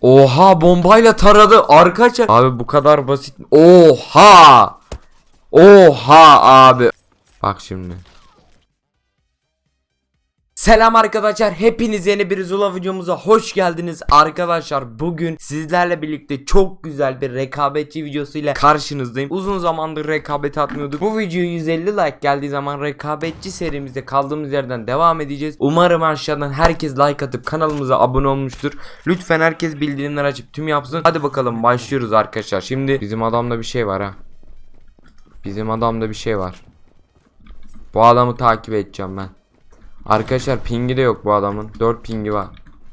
Oha bombayla taradı arkaça. Abi bu kadar basit. Oha. Oha abi. Bak şimdi. Selam arkadaşlar hepiniz yeni bir Zula videomuza hoş geldiniz. Arkadaşlar bugün sizlerle birlikte çok güzel bir rekabetçi videosuyla karşınızdayım. Uzun zamandır rekabet atmıyorduk. Bu video 150 like geldiği zaman rekabetçi serimizde kaldığımız yerden devam edeceğiz. Umarım aşağıdan herkes like atıp kanalımıza abone olmuştur. Lütfen herkes bildirimler açıp tüm yapsın. Hadi bakalım başlıyoruz arkadaşlar. Şimdi bizim adamda bir şey var ha. Bizim adamda bir şey var. Bu adamı takip edeceğim ben Arkadaşlar pingi de yok bu adamın. 4 pingi var.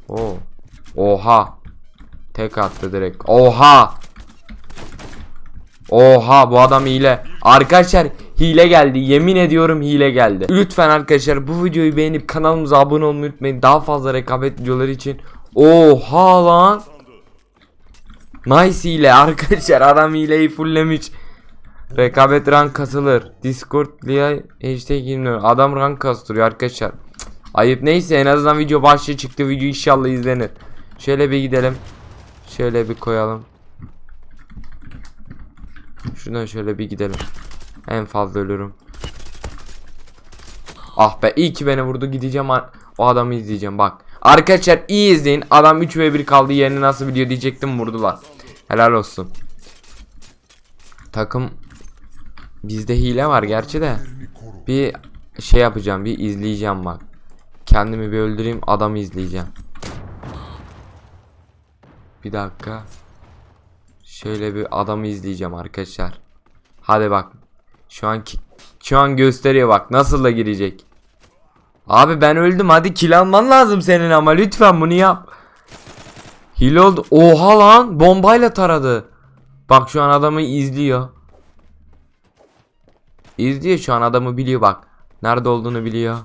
Oo. Oha. Tek attı direkt. Oha. Oha bu adam hile. Arkadaşlar hile geldi. Yemin ediyorum hile geldi. Lütfen arkadaşlar bu videoyu beğenip kanalımıza abone olmayı unutmayın. Daha fazla rekabet videoları için. Oha lan. Nice hile arkadaşlar adam hileyi fulllemiş. Rekabet rank kasılır. Discord diye hashtag girmiyor. Adam rank kastırıyor arkadaşlar. Ayıp neyse en azından video başlığı çıktı. Video inşallah izlenir. Şöyle bir gidelim. Şöyle bir koyalım. Şuradan şöyle bir gidelim. En fazla ölürüm. Ah be iyi ki beni vurdu gideceğim o adamı izleyeceğim bak. Arkadaşlar iyi izleyin. Adam 3 ve 1 kaldı yerini nasıl biliyor diyecektim vurdular. Helal olsun. Takım Bizde hile var gerçi de. Bir şey yapacağım, bir izleyeceğim bak. Kendimi bir öldüreyim, adamı izleyeceğim. Bir dakika. Şöyle bir adamı izleyeceğim arkadaşlar. Hadi bak. Şu an şu an gösteriyor bak nasıl da girecek. Abi ben öldüm hadi kill alman lazım senin ama lütfen bunu yap. Hile oldu. Oha lan bombayla taradı. Bak şu an adamı izliyor. İzliyor şu an adamı biliyor bak. Nerede olduğunu biliyor.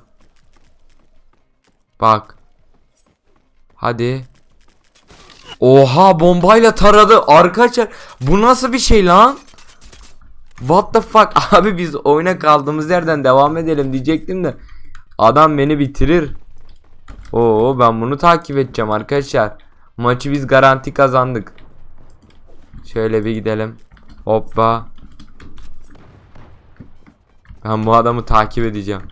Bak. Hadi. Oha bombayla taradı arkadaşlar. Bu nasıl bir şey lan? What the fuck abi biz oyuna kaldığımız yerden devam edelim diyecektim de. Adam beni bitirir. Oo ben bunu takip edeceğim arkadaşlar. Maçı biz garanti kazandık. Şöyle bir gidelim. Hoppa. Ben bu adamı takip edeceğim.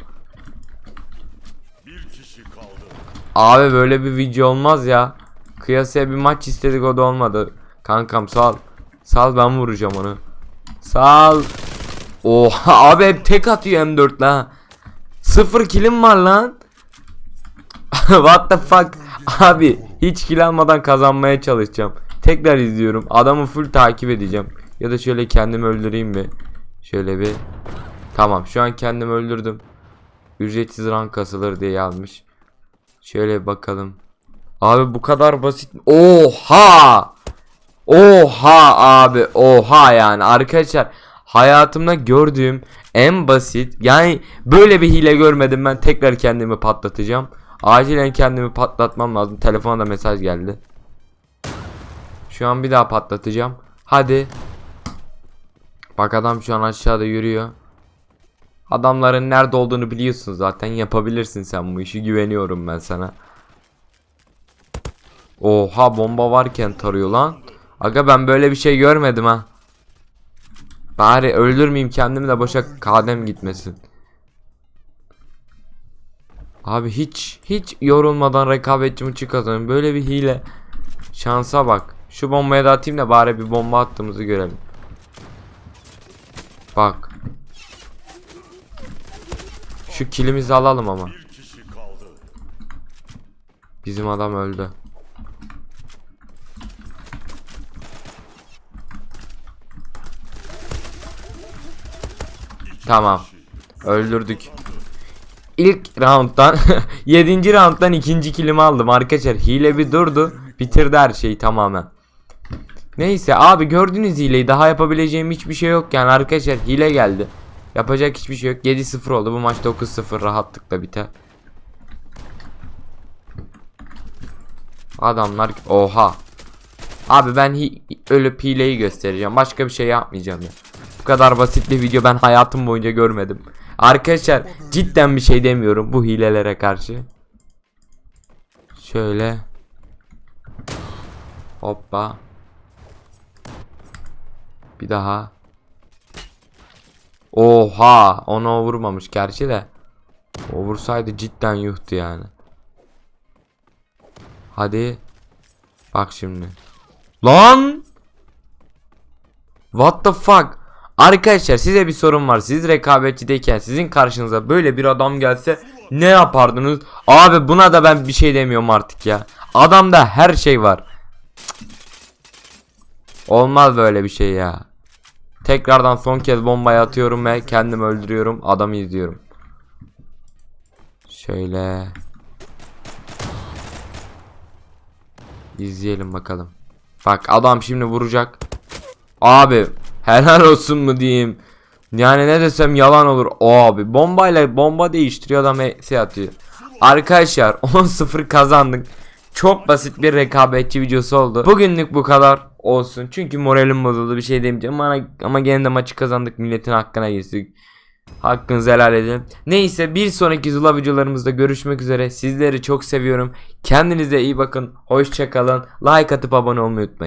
Bir kişi kaldı. Abi böyle bir video olmaz ya. Kıyasaya bir maç istedik o da olmadı. Kankam sal. Sal ben vuracağım onu. Sal. Oha abi hep tek atıyor M4 la. Sıfır kilim var lan. What the fuck. Abi hiç kill almadan kazanmaya çalışacağım. Tekrar izliyorum. Adamı full takip edeceğim. Ya da şöyle kendimi öldüreyim bir. Şöyle bir. Tamam şu an kendimi öldürdüm. Ücretsiz rank kasılır diye yazmış. Şöyle bakalım. Abi bu kadar basit. Oha! Oha abi oha yani arkadaşlar hayatımda gördüğüm en basit yani böyle bir hile görmedim ben tekrar kendimi patlatacağım. Acilen kendimi patlatmam lazım. Telefona da mesaj geldi. Şu an bir daha patlatacağım. Hadi. Bak adam şu an aşağıda yürüyor. Adamların nerede olduğunu biliyorsun zaten yapabilirsin sen bu işi güveniyorum ben sana. Oha bomba varken tarıyor lan. Aga ben böyle bir şey görmedim ha. Bari öldürmeyeyim kendimi de boşa kadem gitmesin. Abi hiç hiç yorulmadan rekabetçi maçı kazanıyorum. Böyle bir hile. Şansa bak. Şu bombayı da atayım da bari bir bomba attığımızı görelim. Bak. Şu kilimizi alalım ama. Bizim adam öldü. Tamam. Öldürdük. İlk round'dan 7. round'dan ikinci kilimi aldım arkadaşlar. Hile bir durdu. Bitirdi her şeyi tamamen. Neyse abi gördünüz hileyi. Daha yapabileceğim hiçbir şey yok yani arkadaşlar hile geldi. Yapacak hiçbir şey yok. 7-0 oldu. Bu maç 9-0 rahatlıkla biter. Adamlar oha. Abi ben hi ölüp hileyi göstereceğim. Başka bir şey yapmayacağım ya. Bu kadar basit bir video ben hayatım boyunca görmedim. Arkadaşlar cidden bir şey demiyorum bu hilelere karşı. Şöyle. Hoppa. Bir daha. Oha, onu o vurmamış gerçi de. O vursaydı cidden yuhtu yani. Hadi. Bak şimdi. Lan! What the fuck? Arkadaşlar size bir sorum var. Siz rekabetçideyken sizin karşınıza böyle bir adam gelse ne yapardınız? Abi buna da ben bir şey demiyorum artık ya. Adamda her şey var. Olmaz böyle bir şey ya. Tekrardan son kez bombayı atıyorum ve kendimi öldürüyorum. Adamı izliyorum. Şöyle. İzleyelim bakalım. Bak adam şimdi vuracak. Abi helal olsun mu diyeyim. Yani ne desem yalan olur. O abi bombayla bomba değiştiriyor adam şey atıyor. Arkadaşlar 10-0 kazandık. Çok basit bir rekabetçi videosu oldu. Bugünlük bu kadar olsun. Çünkü moralim bozuldu bir şey demeyeceğim ama, ama gene de maçı kazandık. Milletin hakkına geçtik. Hakkınızı helal edin. Neyse bir sonraki Zula videolarımızda görüşmek üzere. Sizleri çok seviyorum. Kendinize iyi bakın. Hoşçakalın. Like atıp abone olmayı unutmayın.